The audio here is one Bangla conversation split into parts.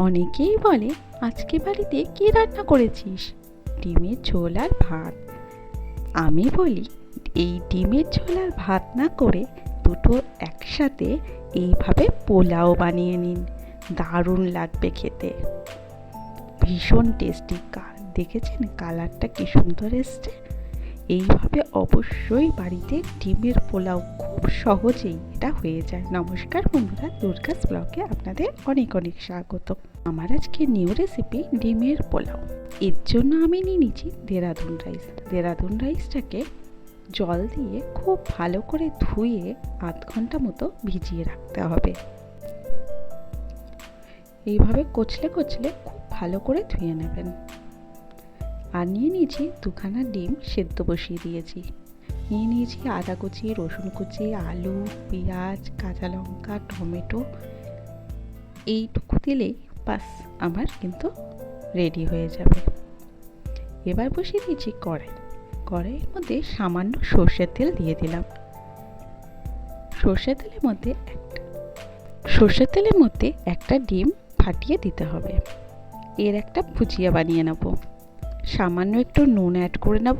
অনেকেই বলে, আজকে বাড়িতে কি রান্না করেছিস? ডিমের ঝোল আর ভাত। আমি বলি, এই ডিমের ঝোল আর ভাত না করে দুটো একসাথে এইভাবে পোলাও বানিয়ে নিন। দারুণ লাগবে খেতে। ভীষণ টেস্টি দেখেছেন কালারটা কি সুন্দর এসছে? এইভাবে অবশ্যই বাড়িতে ডিমের পোলাও খুব সহজেই এটা হয়ে যায়। নমস্কার বন্ধুরা দুর্গাস ব্লগে আপনাদের অনেক অনেক স্বাগত। আমার আজকে নিউ রেসিপি ডিমের পোলাও। এর জন্য আমি নিয়ে নিচ্ছি দেরাদুন রাইস দেরাদুন রাইসটাকে জল দিয়ে খুব ভালো করে ধুয়ে আধ ঘণ্টা মতো ভিজিয়ে রাখতে হবে। এইভাবে কচলে কচলে খুব ভালো করে ধুয়ে নেবেন। আর নিয়ে নিয়েছি দুখানা ডিম সেদ্ধ বসিয়ে দিয়েছি। নিয়ে নিয়েছি আদা কুচি, রসুন কুচি, আলু, পেঁয়াজ, কাঁচা লঙ্কা, টমেটো। এইটুকু দিলেই বাস, আমার কিন্তু রেডি হয়ে যাবে। এবার বসিয়ে দিয়েছি কড়াই। কড়াইয়ের মধ্যে সামান্য সর্ষের তেল দিয়ে দিলাম। সর্ষের তেলের মধ্যে একটা সর্ষের তেলের মধ্যে একটা ডিম ফাটিয়ে দিতে হবে। এর একটা ভুজিয়া বানিয়ে নেব। সামান্য একটু নুন অ্যাড করে নেব।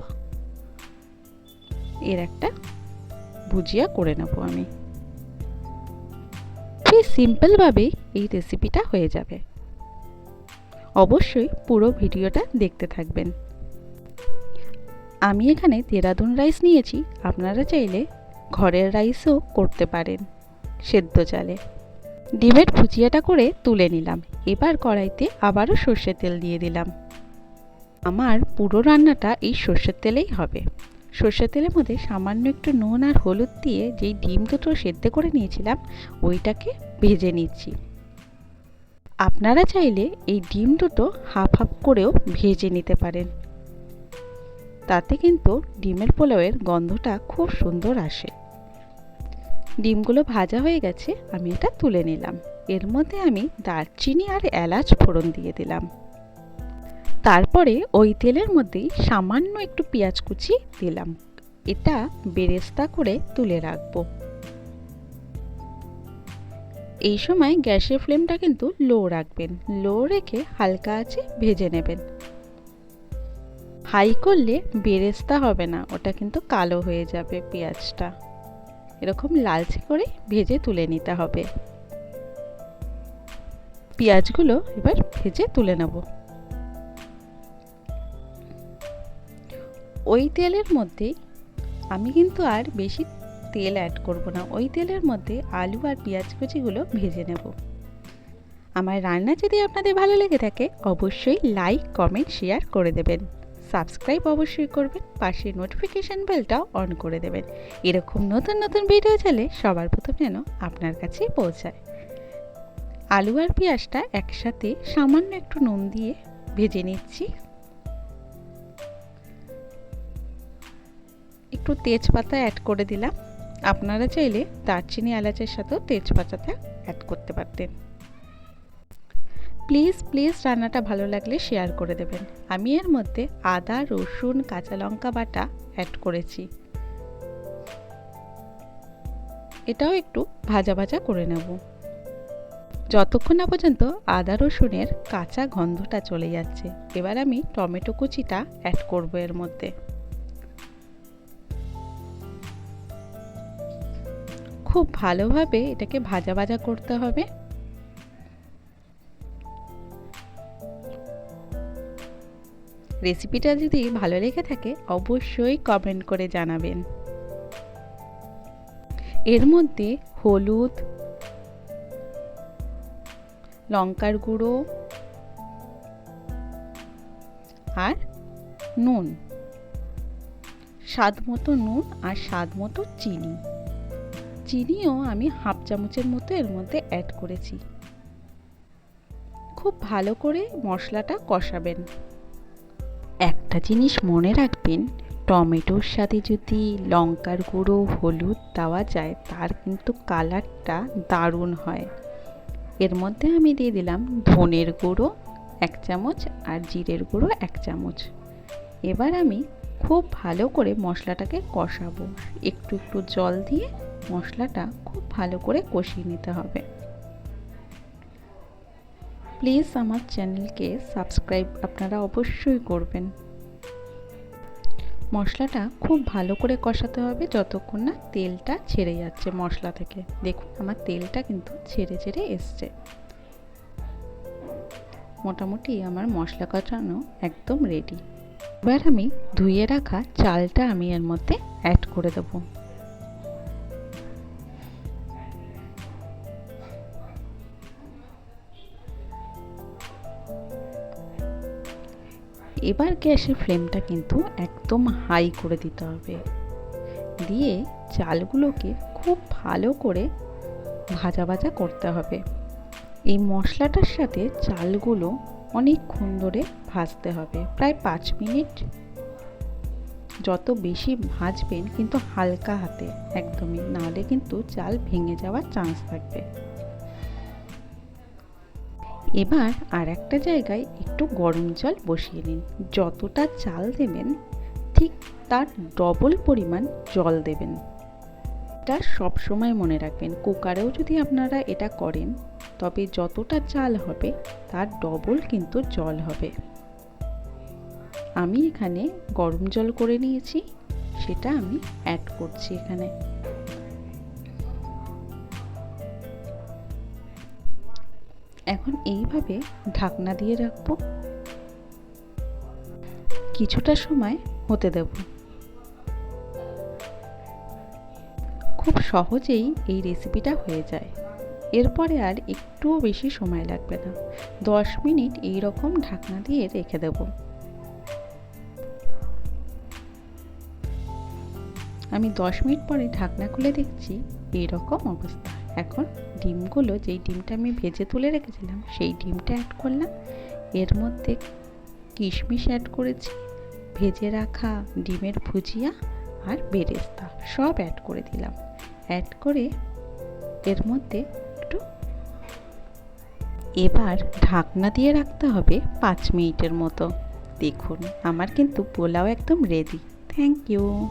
এর একটা ভুজিয়া করে নেব আমি। খুবই সিম্পলভাবেই এই রেসিপিটা হয়ে যাবে। অবশ্যই পুরো ভিডিওটা দেখতে থাকবেন। আমি এখানে দেরাদুন রাইস নিয়েছি, আপনারা চাইলে ঘরের রাইসও করতে পারেন সেদ্ধ চালে ডিমের ভুজিয়াটা করে তুলে নিলাম। এবার কড়াইতে আবারও সর্ষের তেল দিয়ে দিলাম। আমার পুরো রান্নাটা এই সর্ষের তেলেই হবে। সর্ষের তেলের মধ্যে সামান্য একটু নুন আর হলুদ দিয়ে যেই ডিম দুটো সেদ্ধ করে নিয়েছিলাম, ওইটাকে ভেজে নিচ্ছি। আপনারা চাইলে এই ডিম দুটো হাফ হাফ করেও ভেজে নিতে পারেন। তাতে কিন্তু ডিমের পোলাওয়ের গন্ধটা খুব সুন্দর আসে। ডিমগুলো ভাজা হয়ে গেছে, আমি এটা তুলে নিলাম। এর মধ্যে আমি দারচিনি আর এলাচ ফোড়ন দিয়ে দিলাম। তারপরে ওই তেলের মধ্যেই সামান্য একটু পেঁয়াজ কুচি দিলাম। এটা বেরেস্তা করে তুলে রাখব। এই সময় গ্যাসের ফ্লেমটা কিন্তু লো রাখবেন। লো রেখে হালকা আছে ভেজে নেবেন। হাই করলে বেরেস্তা হবে না, ওটা কিন্তু কালো হয়ে যাবে পেঁয়াজটা। এরকম লালচে করে ভেজে তুলে নিতে হবে। পেঁয়াজগুলো এবার ভেজে তুলে নেব। ওই তেলের মধ্যে আমি কিন্তু আর বেশি তেল অ্যাড করব না। ওই তেলের মধ্যে আলু আর পেঁয়াজ কুচিগুলো ভেজে নেব। আমার রান্না যদি আপনাদের ভালো লেগে থাকে, অবশ্যই লাইক কমেন্ট শেয়ার করে দেবেন। সাবস্ক্রাইব অবশ্যই করবেন, পাশে নোটিফিকেশান বেলটাও অন করে দেবেন। এরকম নতুন নতুন ভিডিও চাইলে সবার প্রথম যেন আপনার কাছে পৌঁছায়। আলু আর পেঁয়াজটা একসাথে সামান্য একটু নুন দিয়ে ভেজে নিচ্ছি। একটু তেজপাতা অ্যাড করে দিলাম। আপনারা চাইলে দারচিনি এলাচের সাথেও তেজপাতাটা অ্যাড করতে পারতেন। প্লিজ প্লিজ রান্নাটা ভালো লাগলে শেয়ার করে দেবেন। আমি এর মধ্যে আদা, রসুন, কাঁচা লঙ্কা বাটা অ্যাড করেছি। এটাও একটু ভাজা ভাজা করে নেব। যতক্ষণ না পর্যন্ত আদা, রসুনের কাঁচা গন্ধটা চলে যাচ্ছে, এবার আমি টমেটো কুচিটা অ্যাড করব এর মধ্যে। খুব ভালোভাবে এটাকে ভাজা ভাজা করতে হবে। রেসিপিটা যদি ভালো লেগে থাকে, অবশ্যই কমেন্ট করে জানাবেন। এর মধ্যে হলুদ, লঙ্কার গুঁড়ো আর নুন। স্বাদ মতো নুন আর স্বাদ মতো চিনি। চিনিও আমি হাফ চামচের মতো এর মধ্যে অ্যাড করেছি। খুব ভালো করে মশলাটা কষাবেন। একটা জিনিস মনে রাখবেন, টমেটোর সাথে যদি লঙ্কার গুঁড়ো, হলুদ দেওয়া যায়, তার কিন্তু কালারটা দারুণ হয়। এর মধ্যে আমি দিয়ে দিলাম ধনের গুঁড়ো এক চামচ আর জিরের গুঁড়ো এক চামচ। এবার আমি খুব ভালো করে মশলাটাকে কষাবো। একটু একটু জল দিয়ে মশলাটা খুব ভালো করে কষিয়ে নিতে হবে। প্লিজ আমার চ্যানেলকে সাবস্ক্রাইব আপনারা অবশ্যই করবেন। মশলাটা খুব ভালো করে কষাতে হবে যতক্ষণ না তেলটা ছেড়ে যাচ্ছে মশলা থেকে। দেখুন, আমার তেলটা কিন্তু ছেড়ে ছেড়ে এসছে। মোটামুটি আমার মশলা কষানো একদম রেডি এবার আমি ধুয়ে রাখা চালটা আমি এর মধ্যে অ্যাড করে দেবো। এবার গ্যাসের ফ্লেমটা কিন্তু একদম হাই করে দিতে হবে। দিয়ে চালগুলোকে খুব ভালো করে ভাজা ভাজা করতে হবে। এই মশলাটার সাথে চালগুলো অনেকক্ষণ ধরে ভাজতে হবে। প্রায় পাঁচ মিনিট যত বেশি ভাজবেন কিন্তু হালকা হাতে একদমই, নাহলে কিন্তু চাল ভেঙে যাওয়ার চান্স থাকবে। এবার আর একটা জায়গায় একটু গরম জল বসিয়ে নিন। যতটা চাল দেবেন, ঠিক তার ডবল পরিমাণ জল দেবেন। এটা সবসময় মনে রাখবেন, কুকারেও যদি আপনারা এটা করেন, তবে যতটা চাল হবে, তার ডবল কিন্তু জল হবে। আমি এখানে গরম জল করে নিয়েছি, সেটা আমি অ্যাড করছি এখানে। এখন এইভাবে ঢাকনা দিয়ে রাখব। কিছুটা সময় হতে দেব। খুব সহজেই এই রেসিপিটা হয়ে যায়। এরপরে আর একটুও বেশি সময় লাগবে না। দশ মিনিট এই রকম ঢাকনা দিয়ে রেখে দেব। আমি দশ মিনিট পরে ঢাকনা খুলে দেখছি এই রকম অবস্থা। এখন ডিমগুলো যেই ডিমটা আমি ভেজে তুলে রেখেছিলাম, সেই ডিমটা অ্যাড করলাম। এর মধ্যে কিশমিশ অ্যাড করেছি, ভেজে রাখা ডিমের ভুজিয়া আর বেরেস্তা সব অ্যাড করে দিলাম। অ্যাড করে এর মধ্যে একটু এবার ঢাকনা দিয়ে রাখতে হবে পাঁচ মিনিটের মতো। দেখুন, আমার কিন্তু পোলাও একদম রেডি থ্যাংক ইউ